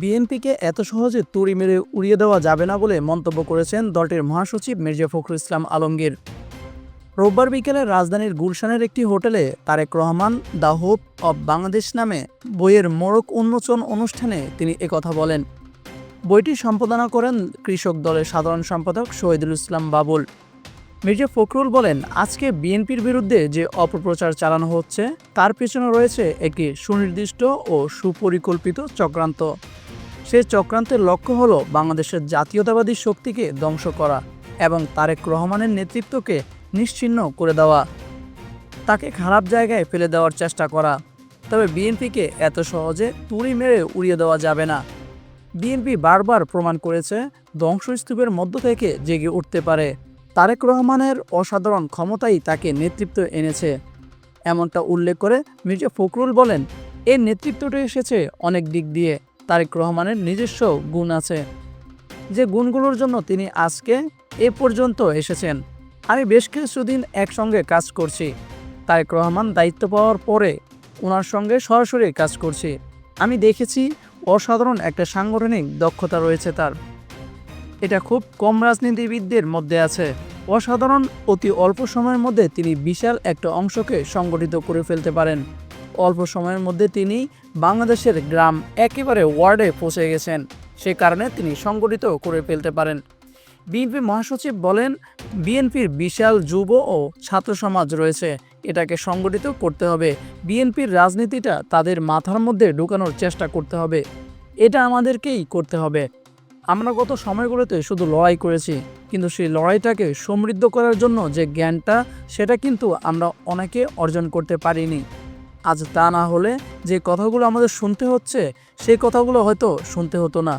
বিএনপিকে এত সহজে তুড়ি মেরে উড়িয়ে দেওয়া যাবে না বলে মন্তব্য করেছেন দলটির মহাসচিব মির্জা ফখরুল ইসলাম আলমগীর। রোববার বিকেলে রাজধানীর গুলশানের একটি হোটেলে Tarique Rahman, the hope of Bangladesh নামে বইয়ের মোড়ক উন্মোচন অনুষ্ঠানে তিনি একথা বলেন। বইটি সম্পাদনা করেন কৃষক দলের সাধারণ সম্পাদক শহীদুল ইসলাম বাবুল। মির্জা ফখরুল বলেন, আজকে বিএনপির বিরুদ্ধে যে অপপ্রচার চালানো হচ্ছে, তার পেছনে রয়েছে একটি সুনির্দিষ্ট ও সুপরিকল্পিত চক্রান্ত। সে চক্রান্তের লক্ষ্য হল বাংলাদেশের জাতীয়তাবাদী শক্তিকে ধ্বংস করা এবং তারেক রহমানের নেতৃত্বকে নিশ্চিহ্ন করে দেওয়া, তাকে খারাপ জায়গায় ফেলে দেওয়ার চেষ্টা করা। তবে বিএনপিকে এত সহজে তুড়ি মেরে উড়িয়ে দেওয়া যাবে না। বিএনপি বারবার প্রমাণ করেছে ধ্বংসস্তূপের মধ্য থেকে জেগে উঠতে পারে। তারেক রহমানের অসাধারণ ক্ষমতাই তাকে নেতৃত্ব এনেছে। এমনটা উল্লেখ করে মির্জা ফখরুল বলেন এই নেতৃত্বটি এসেছে অনেক দিক দিয়ে। তারেক রহমানের নিজস্ব গুণ আছে। যে গুণগুলোর জন্য তিনি আজকে এ পর্যন্ত এসেছেন। আমি বেশ কিছুদিন একসঙ্গে কাজ করছি। তারেক রহমান দায়িত্ব পাওয়ার পরে ওনার সঙ্গে সরাসরি কাজ করছি। আমি দেখেছি অসাধারণ একটা সাংগঠনিক দক্ষতা রয়েছে তার। এটা খুব কম রাজনীতিবিদদের মধ্যে আছে। অসাধারণ অতি অল্প সময়ের মধ্যে তিনি বিশাল একটা অংশকে সংগঠিত করে ফেলতে পারেন। অল্প সময়ের মধ্যে তিনি বাংলাদেশের গ্রাম একেবারে ওয়ার্ডে পৌঁছে গেছেন। সে কারণে তিনি সংগঠিত করে ফেলতে পারেন। বিএনপি মহাসচিব বলেন, বিএনপির বিশাল যুব ও ছাত্র সমাজ রয়েছে। এটাকে সংগঠিত করতে হবে। বিএনপির রাজনীতিটা তাদের মাথার মধ্যে ঢুকানোর চেষ্টা করতে হবে। এটা আমাদেরকেই করতে হবে। আমরা গত সময়গুলোতে শুধু লড়াই করেছি, কিন্তু সেই লড়াইটাকে সমৃদ্ধ করার জন্য যে জ্ঞানটা, সেটা কিন্তু আমরা অনেকে অর্জন করতে পারিনি। আজ তা না হলে যে কথাগুলো আমাদের শুনতে হচ্ছে সেই কথাগুলো হয়তো শুনতে হতো না।